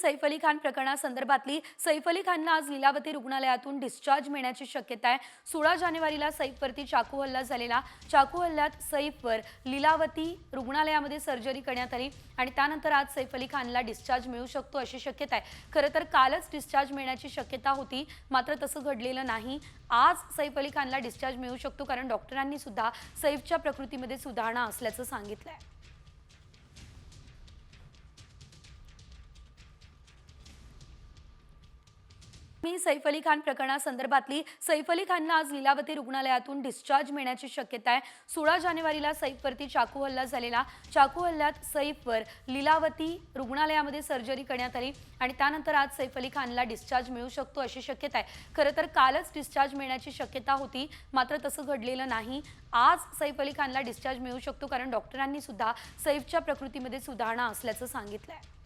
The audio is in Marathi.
सैफ अली खान प्रकरणासंदर्भातली सैफ अली खानला आज लीलावती रुग्णालयातून डिस्चार्ज मिळण्याची शक्यता आहे. सोळा जानेवारीला सैफवरती चाकू हल्ला झालेला. चाकू हल्ल्यात सैफवर लीलावती रुग्णालयामध्ये सर्जरी करण्यात आली आणि त्यानंतर आज सैफ अली खानला डिस्चार्ज मिळू शकतो अशी शक्यता आहे. खरं तर कालच डिस्चार्ज मिळण्याची शक्यता होती मात्र तसं घडलेलं नाही. आज सैफ अली खानला डिस्चार्ज मिळू शकतो कारण डॉक्टरांनी सुद्धा सैफच्या प्रकृतीमध्ये सुधारणा असल्याचं सांगितलं आहे मी सैफ अली खान प्रकरणासंदर्भातली सैफ अली खानला आज लीलावती रुग्णालयातून डिस्चार्ज मिळण्याची शक्यता आहे. सोळा जानेवारीला सैफवरती चाकू हल्ला झालेला. चाकू हल्ल्यात सैफवर लीलावती रुग्णालयामध्ये सर्जरी करण्यात आली आणि त्यानंतर आज सैफ अली खानला डिस्चार्ज मिळू शकतो अशी शक्यता आहे. खरं तर कालच डिस्चार्ज मिळण्याची शक्यता होती मात्र तसं घडलेलं नाही. आज सैफ अली खानला डिस्चार्ज मिळू शकतो कारण डॉक्टरांनी सुद्धा सैफच्या प्रकृतीमध्ये सुधारणा असल्याचं सांगितलं आहे